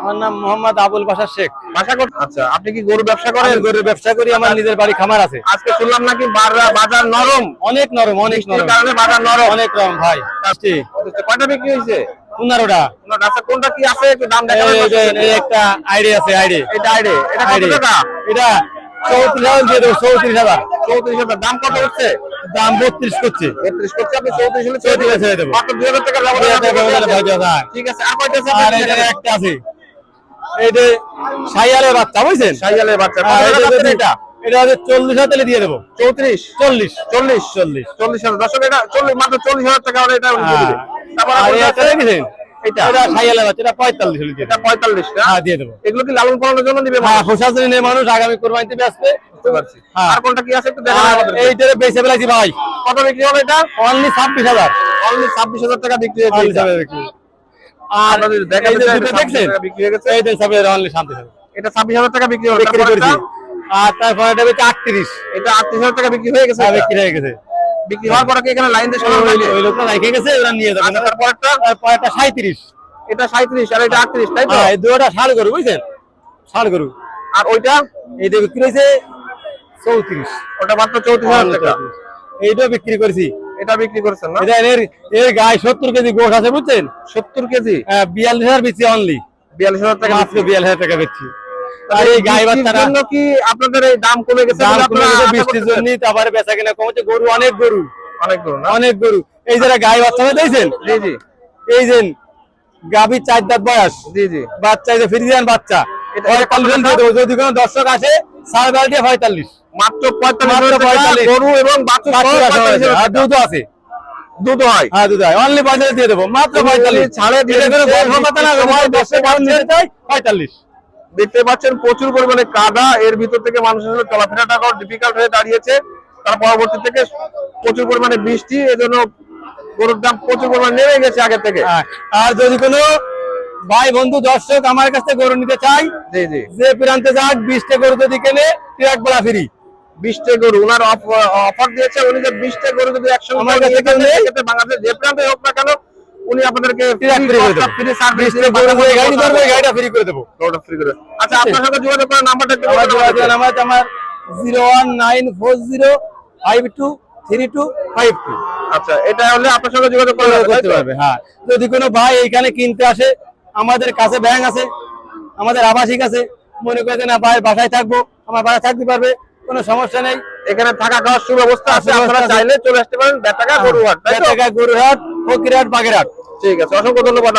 আমার নাম মোহাম্মদ আবুল বাসার শেখ। বাসা আচ্ছা আপনি কি গরু ব্যবসা করেন? গরুর ব্যবসা করি আমার নিজের বাড়ি খামার আছে। আজকে শুনলাম নাকি বাজার নরম? অনেক নরম অনেক নরম। কারণে বাজার নরম। অনেক নরম ভাই। আসছি আচ্ছা, কয়টা বিক্রি হয়েছে? পনেরোটা। আচ্ছা কোনটা কি আছে? একটু দাম দেখাবেন এই একটা আইডি আছে আইডি। এটা আইডে। এটা কত টাকা? এটা চৌত্রিশ হাজার দিয়ে দেবো চৌত্রিশ হাজার। চৌত্রিশ হাজার। দাম কত হচ্ছে? দাম বত্রিশ করছে। বত্রিশ করছে। আপনি চৌত্রিশ হলে চৌত্রিশ ছেড়ে দেবো। দুই হাজার টাকা। ঠিক আছে আর কয়টা আছে? আর এই যে একটা আছে। এই সাইয়ালের বাচ্চা বুঝছেন? সাইয়ালের বাচ্চা। হ্যাঁ, এটা টাকা যদি- যাচ্ছে এটা? এটা হচ্ছে চল্লিশ হাজার দিয়ে দেবো। চৌত্রিশ? চল্লিশ। চল্লিশ। চল্লিশ। চল্লিশ হাজার। দর্শক এটা চল্লিশ মাত্র চল্লিশ হাজার টাকা হলে এটা উনি দিয়ে দিবে। তারপর আর আর এই কোনটা একটা আছে? দেখেছেন? এটা। এটা সাইয়ালের বাচ্চা এটা পঁয়তাল্লিশ এটা পঁয়তাল্লিশ হ্যাঁ দিয়ে দেবো। এগুলো কি লালন পালনের জন্য নিবে হ্যাঁ প্রশাসনের মানুষ আগামী কোরবানিতে ব্যস্ত। হ্যাঁ। আর কোনটা কি আছে একটু দেখান এইটারে বেঁচে ফেলাইছি ভাই। কত বিক্রি হবে এটা? অনলি ছাব্বিশ হাজার। অনলি ছাব্বিশ হাজার টাকা বিক্রি হয়েছে Only এটা। 26,000 বিক্রি। আর এটা দেখছেন? 26,000 টাকা বিক্রি এইটা অনলি শান্তি হাজার এটা ছাব্বিশ হাজার টাকা বিক্রি বিক্রি করেছি। আর তারপরে এটা আটত্রিশ। এটা আটত্রিশ হাজার টাকা বিক্রি হয়ে গেছে? বিক্রি হয়ে গেছে। বিক্রি হওয়ার পরে এখানে লাইন দিয়ে সাজানো ওই- লোকটা রেখে গেছে ওরা নিয়ে যাবে। তারপরেরটা? সাঁত্রিশ এটা সাঁত্রিশ আর এটা আটত্রিশ তাই তো? হ্যাঁ এই দুটা ষাড় গরু বুঝছেন? গরু। আর ওইটা? এইটা বিক্রি হয়েছে চৌত্রিশ। ওটা মাত্র চৌত্রিশ হাজার টাকা। এইটাও বিক্রি করেছি। এটা বিক্রি করেছেন না? এটা এর এর গায়ে সত্তর কেজি গোশ আছে বুঝছেন? সত্তর কেজি? আহ, বিয়াল্লিশ হাজার অনলি বিয়াল্লিশ হাজার টাকা মাত্র বিয়াল্লিশ হাজার টাকা বেচছি আর এই গায়ে বাচ্চারা জন্য কি আপনাদের এই দাম কমে গেছে আপনারা বৃষ্টির জন্য তারপরে বেচা কিনা কমেছে। গরু অনেক গরু। অনেক গরু না? অনেক গরু। এই যারা গায়ে বাচ্চা দিয়েছেন জি জি। এই যে গাভীর চার দাঁত বয়স। জি জি। বাচ্চা এই যে ফ্রিজিয়ান বাচ্চা। যদি কোনো দর্শক আসে সাড়ে বারো পঁয়তাল্লিশ। মাত্র পঁয়তাল্লিশ মাত্র হাজার টাকা 45 গরু এবং বাছুর সহ বাচ্চা আছে, 45 হাজার আর টাকা। আছে। দুধ হয়। হ্যাঁ দুধ হয়। অনলি পঁয়তাল্লিশ দিয়ে দেবো। মাত্র পঁয়তাল্লিশ। ছাড়ে দিয়ে এটা কোনো দিচ্ছে, গল্প কথা না বৃষ্টির সময় সময় দশে বারো নিতে চাই পঁয়তাল্লিশ। দেখতে পাচ্ছেন প্রচুর পরিমাণে কাদা এর ভিতর থেকে মানুষের সাথে চলাফেরাটা ডিফিকাল্ট হয়ে দাঁড়িয়েছে। তার পরবর্তী থেকে প্রচুর পরিমাণে বৃষ্টি এজন্য গরুর দাম প্রচুর পরিমাণে নেমে গেছে আগে থেকে। হ্যাঁ, আর যদি কোনো ভাই বন্ধু দর্শক আমার কাছে গরু নিতে চাই। জি জি। যে প্রান্তে যাক বিশটা গরু যদি কেনে ট্রাক বেলা ফ্রি। বিশটা গরু ওনার অফার দিয়েছে উনি যে বিশটা গরু যদি একসঙ্গে আমার কাছে কেউ নেই। যে প্রান্তে হোক না কেন উনি আপনাদেরকে ফ্রি করে দেবো। ফ্রি সার্ভিস গাড়িটা ফ্রি করে দেবো। ফ্রি করে আচ্ছা আপনার সাথে যোগাযোগ করার নাম্বারটা আমার আমার zero one nine four zero five two three two five two আচ্ছা এটা হলে আপনার সঙ্গে যোগাযোগ করে করতে পারবে হ্যাঁ। যদি কোনো ভাই এইখানে কিনতে আসে আমাদের কাছে ব্যাংক আছে আমাদের আবাসিক আছে। মনে করে না ভাই বাসায় থাকব আমার বাসায় থাকতে পারবে কোনো সমস্যা নেই। এখানে থাকা খাওয়ার সুব্যবস্থা আছে আপনারা চাইলে চলে আসতে পারেন বেটাকা গরুহাট বেটাকা গরুহাট ফকিরহাট বাগেরহাট। ঠিক আছে অসংখ্য ধন্যবাদ।